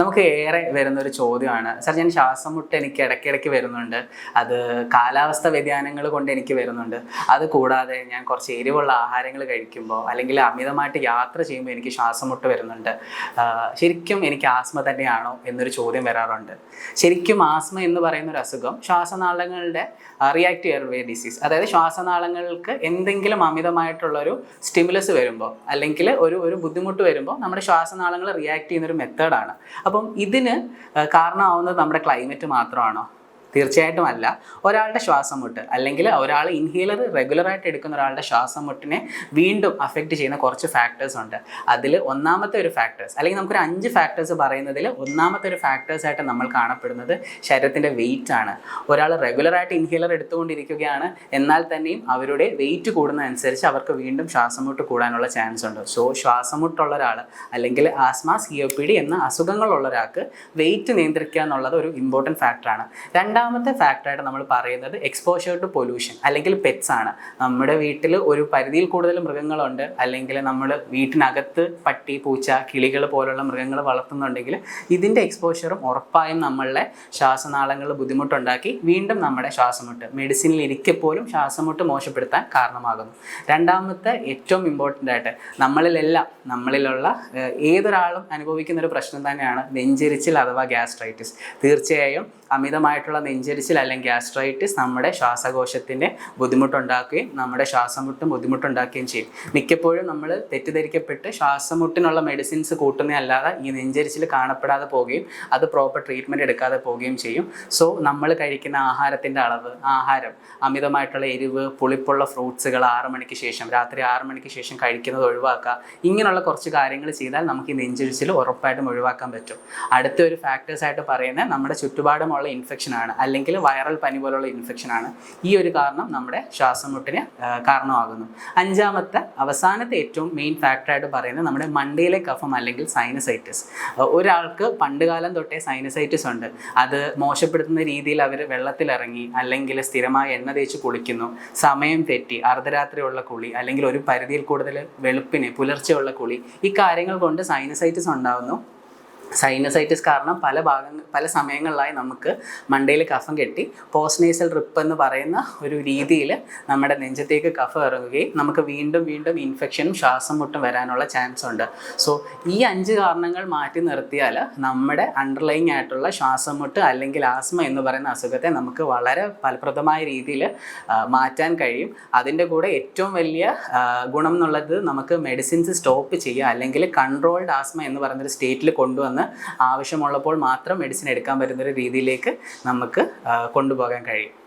നമുക്ക് ഏറെ വരുന്ന ഒരു ചോദ്യമാണ്. സാർ ഞാൻ ശ്വാസം മുട്ട് എനിക്ക് ഇടയ്ക്കിടയ്ക്ക് വരുന്നുണ്ട്. അത് കാലാവസ്ഥ വ്യതിയാനങ്ങൾ കൊണ്ട് എനിക്ക് വരുന്നുണ്ട്. അത് കൂടാതെ ഞാൻ കുറച്ച് എരിവുള്ള ആഹാരങ്ങൾ കഴിക്കുമ്പോൾ അല്ലെങ്കിൽ അമിതമായിട്ട് യാത്ര ചെയ്യുമ്പോൾ എനിക്ക് ശ്വാസം മുട്ട് വരുന്നുണ്ട്. ശരിക്കും എനിക്ക് ആസ്മ തന്നെയാണോ എന്നൊരു ചോദ്യം വരാറുണ്ട്. ശരിക്കും ആസ്മ എന്ന് പറയുന്ന ഒരു അസുഖം ശ്വാസനാളങ്ങളുടെ റിയാക്റ്റീവ് എയർവേ ഡിസീസ് അതായത് ശ്വാസനാളങ്ങൾക്ക് എന്തെങ്കിലും അമിതമായിട്ടുള്ളൊരു സ്റ്റിമുലസ് വരുമ്പോൾ അല്ലെങ്കിൽ ഒരു ഒരു ബുദ്ധിമുട്ട് വരുമ്പോൾ നമ്മുടെ ശ്വാസനാളങ്ങൾ റിയാക്ട് ചെയ്യുന്ന ഒരു മെത്തേഡാണ് അപ്പം ഇതിന് കാരണമാവുന്നത് നമ്മുടെ ക്ലൈമറ്റ് മാത്രമാണോ? തീർച്ചയായിട്ടും അല്ല. ഒരാളുടെ ശ്വാസം മുട്ട് അല്ലെങ്കിൽ ഒരാൾ ഇൻഹേലർ റെഗുലറായിട്ട് എടുക്കുന്ന ഒരാളുടെ ശ്വാസം മുട്ടിനെ വീണ്ടും അഫക്റ്റ് ചെയ്യുന്ന കുറച്ച് ഫാക്ടേഴ്സ് ഉണ്ട്. അതിൽ ഒന്നാമത്തെ ഒരു ഫാക്ടേഴ്സ് അല്ലെങ്കിൽ നമുക്കൊരു അഞ്ച് ഫാക്ടേഴ്സ് പറയുന്നതിൽ ഒന്നാമത്തെ ഒരു ഫാക്ടേഴ്സ് ആയിട്ട് നമ്മൾ കാണപ്പെടുന്നത് ശരീരത്തിന്റെ വെയിറ്റ് ആണ്. ഒരാൾ റെഗുലറായിട്ട് ഇൻഹേലർ എടുത്തുകൊണ്ടിരിക്കുകയാണ്. എന്നാൽ തന്നെയും അവരുടെ വെയിറ്റ് കൂടുന്നതനുസരിച്ച് അവർക്ക് വീണ്ടും ശ്വാസം മുട്ട് കൂടാനുള്ള ചാൻസ് ഉണ്ട്. സോ ശ്വാസം മുട്ടുള്ള ഒരാൾ അല്ലെങ്കിൽ asthma C O P D എന്ന അസുഖങ്ങളുള്ള ഒരാൾക്ക് വെയിറ്റ് നിയന്ത്രിക്കുക എന്നുള്ളത് ഒരു ഇമ്പോർട്ടന്റ് ഫാക്ടറാണ് രണ്ടാമത്തെ ഫാക്ടറായിട്ട് നമ്മൾ പറയുന്നത് എക്സ്പോഷർ ടു പൊല്യൂഷൻ അല്ലെങ്കിൽ പെറ്റ്സ് ആണ്. നമ്മുടെ വീട്ടിൽ ഒരു പരിധിയിൽ കൂടുതൽ മൃഗങ്ങളുണ്ട്. അല്ലെങ്കിൽ നമ്മൾ വീട്ടിനകത്ത് പട്ടി പൂച്ച കിളികൾ പോലുള്ള മൃഗങ്ങൾ വളർത്തുന്നുണ്ടെങ്കിൽ ഇതിന്റെ എക്സ്പോഷറും ഉറപ്പായും നമ്മളുടെ ശ്വാസനാളങ്ങളിൽ ബുദ്ധിമുട്ടുണ്ടാക്കി വീണ്ടും നമ്മുടെ ശ്വാസമുട്ട് മെഡിസിനിൽ ഇരിക്കെ പോലും ശ്വാസമുട്ട് മോശപ്പെടുത്താൻ കാരണമാകുന്നു. രണ്ടാമത്തെ ഏറ്റവും ഇമ്പോർട്ടന്റ് ആയിട്ട് നമ്മളിലെല്ലാം നമ്മളിലുള്ള ഏതൊരാളും അനുഭവിക്കുന്ന ഒരു പ്രശ്നം തന്നെയാണ് നെഞ്ചിരിച്ചിൽ അഥവാ ഗ്യാസ്ട്രൈറ്റിസ് തീർച്ചയായും അമിതമായിട്ടുള്ള നെഞ്ചെരിച്ചിൽ അല്ലെങ്കിൽ ഗ്യാസ്ട്രൈറ്റിസ് നമ്മുടെ ശ്വാസകോശത്തിന്റെ ബുദ്ധിമുട്ടുണ്ടാക്കുകയും നമ്മുടെ ശ്വാസമുട്ടും ബുദ്ധിമുട്ടുണ്ടാക്കുകയും ചെയ്യും. മിക്കപ്പോഴും നമ്മൾ തെറ്റിദ്ധരിക്കപ്പെട്ട് ശ്വാസമുട്ടിനുള്ള മെഡിസിൻസ് കൂട്ടുന്നതല്ലാതെ ഈ നെഞ്ചരിച്ചിൽ കാണപ്പെടാതെ പോവുകയും അത് പ്രോപ്പർ ട്രീറ്റ്മെന്റ് എടുക്കാതെ പോവുകയും ചെയ്യും. സോ നമ്മൾ കഴിക്കുന്ന ആഹാരത്തിന്റെ അളവ് ആഹാരം അമിതമായിട്ടുള്ള എരിവ് പുളിപ്പുള്ള ഫ്രൂട്ട്സുകൾ ആറ് മണിക്ക് ശേഷം രാത്രി ആറ് മണിക്ക് ശേഷം കഴിക്കുന്നത് ഒഴിവാക്കുക. ഇങ്ങനെയുള്ള കുറച്ച് കാര്യങ്ങൾ ചെയ്താൽ നമുക്ക് ഈ നെഞ്ചരിച്ചിൽ ഉറപ്പായിട്ടും ഒഴിവാക്കാൻ പറ്റും. അടുത്ത ഒരു ഫാക്ടേഴ്സ് ആയിട്ട് പറയുന്നത് നമ്മുടെ ചുറ്റുപാടുമുള്ള ഇൻഫെക്ഷൻ ആണ്. അല്ലെങ്കിൽ വൈറൽ പനി പോലുള്ള ഇൻഫെക്ഷൻ ആണ് ഈ ഒരു കാരണം നമ്മുടെ ശ്വാസമുട്ടിന് കാരണമാകുന്നു. അഞ്ചാമത്തെ അവസാനത്തെ ഏറ്റവും മെയിൻ ഫാക്ടറായിട്ട് പറയുന്നത് നമ്മുടെ മണ്ടയിലെ കഫം അല്ലെങ്കിൽ സൈനസൈറ്റിസ് ഒരാൾക്ക് പണ്ട് കാലം തൊട്ടേ സൈനസൈറ്റിസ് ഉണ്ട്. അത് മോശപ്പെടുത്തുന്ന രീതിയിൽ അവർ വെള്ളത്തിലിറങ്ങി അല്ലെങ്കിൽ സ്ഥിരമായി എണ്ണ തേച്ച് കുളിക്കുന്നു സമയം തെറ്റി അർദ്ധരാത്രിയുള്ള കുളി അല്ലെങ്കിൽ ഒരു പരിധിയിൽ കൂടുതൽ വെളുപ്പിന് പുലർച്ചെയുള്ള കുളി ഈ കാര്യങ്ങൾ കൊണ്ട് സൈനസൈറ്റിസ് ഉണ്ടാകുന്നു സൈനസൈറ്റിസ് കാരണം പല ഭാഗങ്ങൾ പല സമയങ്ങളിലായി നമുക്ക് മണ്ടയിൽ കഫം കെട്ടി പോസ്റ്റ്നേസൽ റിപ്പ് എന്ന് പറയുന്ന ഒരു രീതിയിൽ നമ്മുടെ നെഞ്ചത്തേക്ക് കഫം ഇറങ്ങുകയും നമുക്ക് വീണ്ടും വീണ്ടും ഇൻഫെക്ഷനും ശ്വാസം മുട്ടും വരാനുള്ള ചാൻസ് ഉണ്ട്. സോ ഈ അഞ്ച് കാരണങ്ങൾ മാറ്റി നിർത്തിയാൽ നമ്മുടെ അണ്ടർലൈങ് ആയിട്ടുള്ള ശ്വാസം മുട്ട് അല്ലെങ്കിൽ ആസ്മ എന്ന് പറയുന്ന അസുഖത്തെ നമുക്ക് വളരെ ഫലപ്രദമായ രീതിയിൽ മാറ്റാൻ കഴിയും. അതിന്റെ കൂടെ ഏറ്റവും വലിയ ഗുണം എന്നുള്ളത് നമുക്ക് മെഡിസിൻസ് സ്റ്റോപ്പ് ചെയ്യുക അല്ലെങ്കിൽ കൺട്രോൾഡ് ആസ്മ എന്ന് പറയുന്നൊരു സ്റ്റേറ്റിൽ കൊണ്ടുവന്ന് ആവശ്യമുള്ളപ്പോൾ മാത്രം മെഡിസിൻ എടുക്കാൻ പറ്റുന്ന ഒരു രീതിയിലേക്ക് നമുക്ക് കൊണ്ടുപോകാൻ കഴിയും.